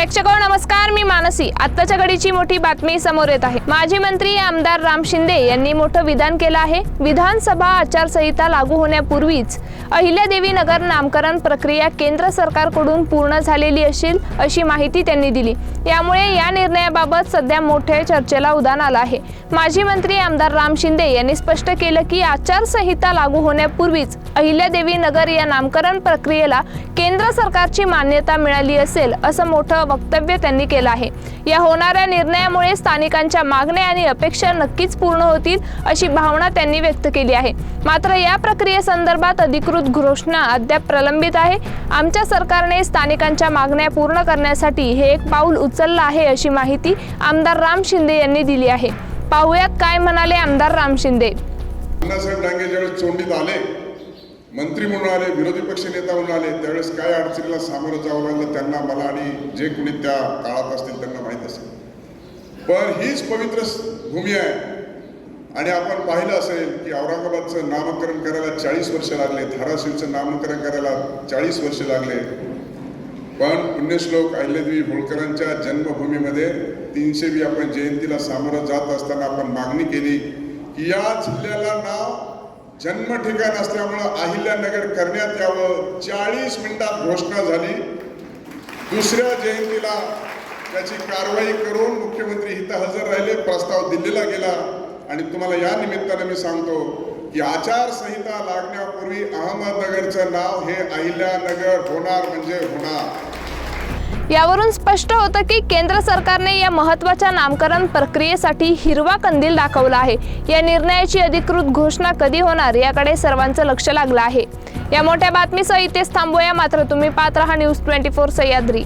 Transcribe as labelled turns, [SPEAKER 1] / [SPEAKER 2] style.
[SPEAKER 1] प्रेक्षक नमस्कार मी मानसी. आत्ताच्या घडीची मोठी बातमी समोर येत आहे. माजी मंत्री आमदार राम शिंदे यांनी मोठं विधान केलं आहे. विधानसभा आचारसंहिता लागू होण्यापूर्वीच अहिल्यादेवी नगर नामकरण प्रक्रिया केंद्र सरकारकडून पूर्ण झालेली असेल अशी माहिती त्यांनी दिली. यामुळे या निर्णयाबाबत सध्या मोठ्या चर्चेला उदान आलं आहे. माजी मंत्री आमदार राम शिंदे यांनी स्पष्ट केलं की आचारसंहिता लागू होण्यापूर्वीच अहिल्यादेवी नगर या नामकरण प्रक्रियेला केंद्र सरकारची मान्यता मिळाली असेल असं मोठं वक्तव्य त्यांनी केलं आहे. या होणाऱ्या निर्णयामुळे स्थानिकांच्या मागण्या आणि अपेक्षा नक्कीच पूर्ण होतील अशी भावना त्यांनी व्यक्त केली आहे. मात्र या प्रक्रियेसंदर्भात अधिकृत घोषणा अद्याप प्रलंबित आहे. आमच्या सरकारने स्थानिकांच्या मागण्या पूर्ण करण्यासाठी हे एक पाऊल उचललं आहे अशी माहिती आमदार राम शिंदे यांनी दिली आहे. पाहुयात काय म्हणाले आमदार राम शिंदे.
[SPEAKER 2] अण्णासाहेब डांगे ज्यावेळेस चोंडीत आले मंत्री म्हणून आले विरोधी पक्ष नेता म्हणून आले त्यावेळेस काय अडचणीला सामोरं जावं लागलं त्यांना मला आणि जे कोणी त्या काळात असतील त्यांना माहीत असेल. पण हीच पवित्र भूमी आहे. आणि आपण पाहिलं असेल की औरंगाबादचं नामकरण करायला चाळीस वर्ष लागले धाराशिवचं नामकरण करायला चाळीस वर्ष लागले. पण पुण्यश्लोक अहिल्यादेवी होळकरांच्या जन्मभूमीमध्ये तीनशेवी आपण जयंतीला सामोरं जात असताना आपण मागणी केली की या जिल्ह्याला नाव जन्म ठिकाण असल्यामुळं अहिल्यानगर करण्यात यावं. चाळीस मिनिटात घोषणा झाली. दुसऱ्या जयंतीला त्याची कारवाई करून मुख्यमंत्री इथं हजर राहिले प्रस्ताव दिल्लीला गेला. आणि तुम्हाला या निमित्तानं मी सांगतो की आचारसंहिता लागण्यापूर्वी अहमदनगरचं नाव हे अहिल्यानगर होणार म्हणजे होणार.
[SPEAKER 1] यावरून स्पष्ट होतं की केंद्र सरकारने या महत्त्वाच्या नामकरण प्रक्रियेसाठी हिरवा कंदील दाखवला आहे. या निर्णयाची अधिकृत घोषणा कधी होणार याकडे सर्वांचं लक्ष लागलं आहे. या मोठ्या बातमीसह इथेच थांबूया. मात्र तुम्ही पाहत रहा न्यूज ट्वेंटी फोर सह्याद्री.